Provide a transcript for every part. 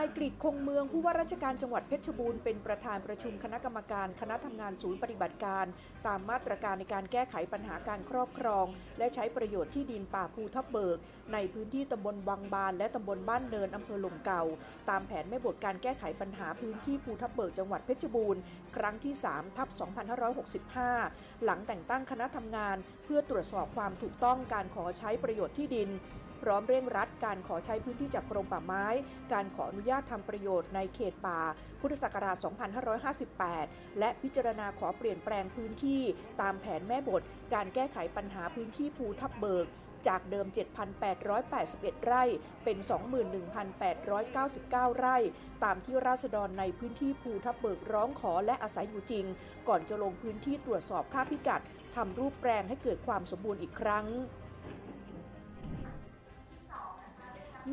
ายกฤษคงเมืองผู้ว่าราชการจังหวัดเพชรบูรณ์เป็นประธานประชุมคณะกรรมการคณะทำงานศูนย์ปฏิบัติการ ตามมาตรการในการแก้ไขปัญหาการครอบครอง และใช้ประโยชน์ที่ดินป่าภูทับเบิก ในพื้นที่ตำบลวังบาน และตำบลบ้านเนินอำเภอหล่มเก่า ตามแผนแม่บทการแก้ไขปัญหาพื้นที่ภูทับเบิกจังหวัดเพชรบูรณ์ครั้งที่3ทับ2565 หลังแต่งตั้งคณะทำงาน เพื่อตรวจสอบความถูกต้องการขอใช้ประโยชน์ที่ดิน พร้อมเร่งรัดการขอใช้พื้นที่จากกรมป่าไม้ การขออนุญาตทำประโยชน์ในเขตป่า พุทธศักราช 2558 และพิจารณาขอเปลี่ยนแปลงพื้นที่ตามแผนแม่บท การแก้ไขปัญหาพื้นที่ภูทับเบิกจากเดิม 7,881 ไร่ เป็น 21,899 ไร่ ตามที่ราษฎรในพื้นที่ภูทับเบิกร้องขอและอาศัยอยู่จริง ก่อนจะลงพื้นที่ตรวจสอบค่าพิกัด ทำรูปแปลงให้เกิดความสมบูรณ์อีกครั้ง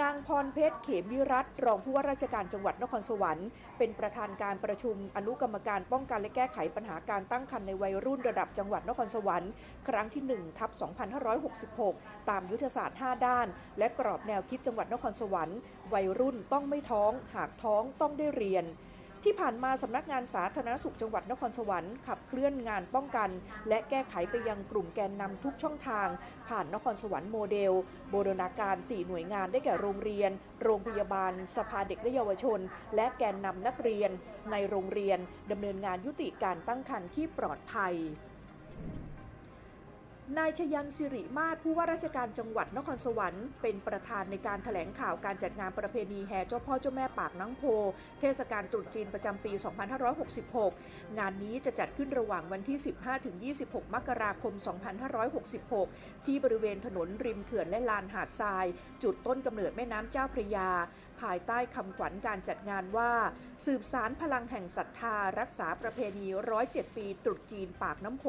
นางพรเพชรเขมวิรัตรองผู้ว่าราชการจังหวัดนครสวรรค์ เป็นประธานการประชุมอนุกรรมการป้องกันและแก้ไขปัญหาการตั้งครรภ์ในวัยรุ่นระดับจังหวัดนครสวรรค์ ครั้งที่1ทับ2566 ตามยุทธศาสตร์ 5 ด้าน และกรอบแนวคิดจังหวัดนครสวรรค์ วัยรุ่นต้องไม่ท้อง หากท้องต้องได้เรียน ที่ผ่านมาสำนักงานสาธารณสุขจังหวัดนครสวรรค์ขับเคลื่อนงานป้องกัน และแก้ไขไปยังกลุ่มแกนนำทุกช่องทาง ผ่านนครสวรรค์โมเดลบูรณาการ 4 หน่วยงานได้แก่โรงเรียน โรงพยาบาล สภาเด็กและเยาวชน และแกนนำนักเรียน ในโรงเรียนดำเนินงานยุติการตั้งครรภ์ที่ปลอดภัย นายชยันสิริมาศผู้ว่าราชการจังหวัดนครสวรรค์เป็นประธานในการแถลงข่าวการจัดงานประเพณีแห่เจ้าพ่อเจ้าแม่ปากน้ำโพ เทศกาลตรุษจีนประจำปี 2566 งานนี้จะจัดขึ้นระหว่างวันที่ 15-26 มกราคม 2566 ที่บริเวณถนนริมเขื่อนและลานหาดทราย จุดต้นกำเนิดแม่น้ำเจ้าพระยา ภายใต้คำขวัญการจัดงานว่า สืบสารพลังแห่งศรัทธา รักษาประเพณี 107 ปีตรุษจีนปากน้ำโพ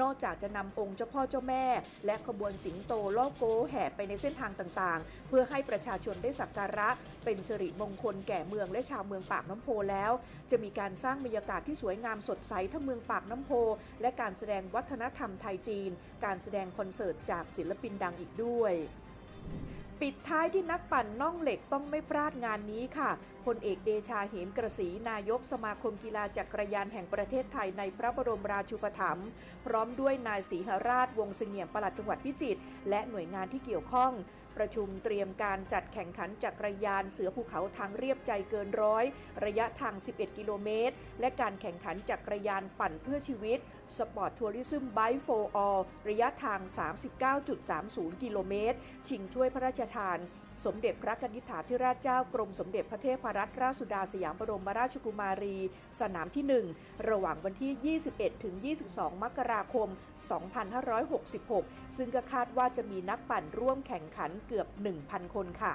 นอกจากจะนำองค์เจ้าพ่อเจ้าแม่ และขบวนสิงโตล่อโก้แห่ไปในเส้นทางต่างๆ เพื่อให้ประชาชนได้สักการะ เป็นสิริมงคลแก่เมืองและชาวเมืองปากน้ำโพแล้ว จะมีการสร้างบรรยากาศที่สวยงามสดใสทั้งเมืองปากน้ำโพ และการแสดงวัฒนธรรมไทยจีน การแสดงคอนเสิร์ตจากศิลปินดังอีกด้วยปิดท้ายที่นักปั่นน่องเหล็กต้องไม่พลาดงานนี้ค่ะ พลเอกเดชาเหมกระสีนายกสมาคมกีฬาจักรยานแห่งประเทศไทยในพระบรมราชูปถัมภ์พร้อมด้วยนายศรีหราชวงศ์เสงี่ยมปลัดจังหวัดพิจิตรและหน่วยงานที่เกี่ยวข้อง ประชุมเตรียมการจัดแข่งขันจักรยานเสือภูเขาทางเรียบใจเกินร้อย ระยะทาง 11 กิโลเมตร และการแข่งขันจักรยานปั่นเพื่อชีวิตสปอร์ตทัวริซึมไบค์โฟออระยะทาง 39.30 กิโลเมตร ชิงช่วยพระราชทานสมเด็จพระนิธิถาธิราชเจ้ากรมสมเด็จพระเทพรัตนราชสุดาสยามบรมราชกุมารี สนามที่ 1 ระหว่างวันที่ 21 ถึง 22 มกราคม 2566 ซึ่งก็คาดว่าจะมีนักปั่นร่วมแข่งขันเกือบ 1,000 คนค่ะ